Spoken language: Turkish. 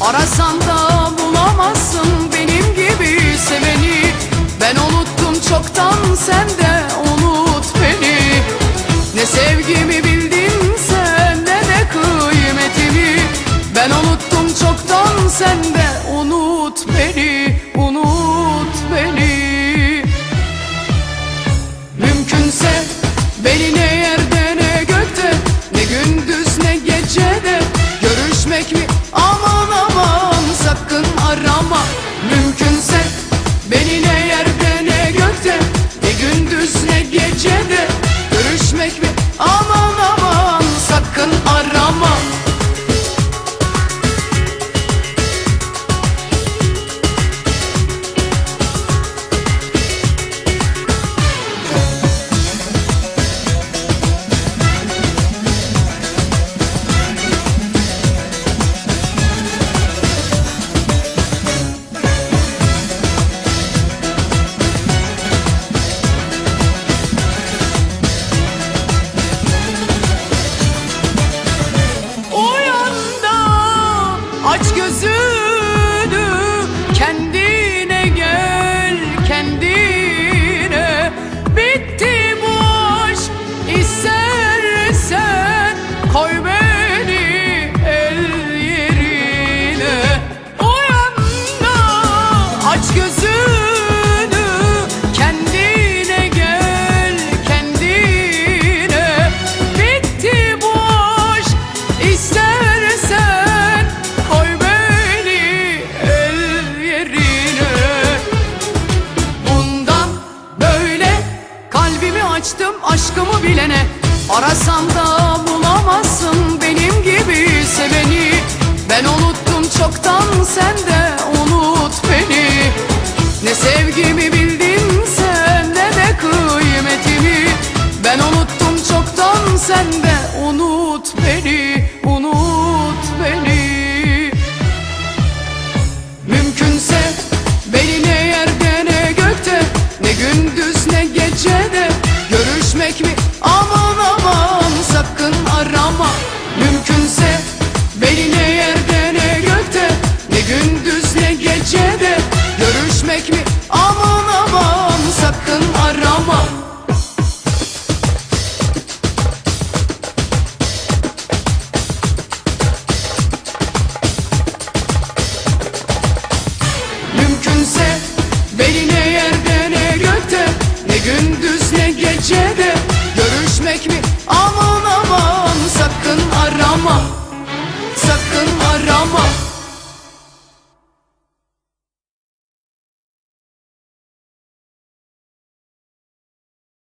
Arasan da bulamazsın benim gibi seveni. Ben unuttum çoktan sen de unut beni. Ne sevgimi bildin sen ne de kıymetimi. Ben unuttum çoktan sen de unut beni Unut beni. Mümkünse beni Mümkünse beni ne yerde ne gökte Ne gündüz ne gecede kendine gel kendine. Bitti bu aşk istersen koy beni el yerine. Uyan da aç gözünü açtım aşkımı bilene. Arasan da bulamazsın benim gibi seveni. Ben unuttum çoktan sen de unut beni. Ne sevgimi bildin sen ne de kıymetimi. Ben unuttum çoktan sen de kimi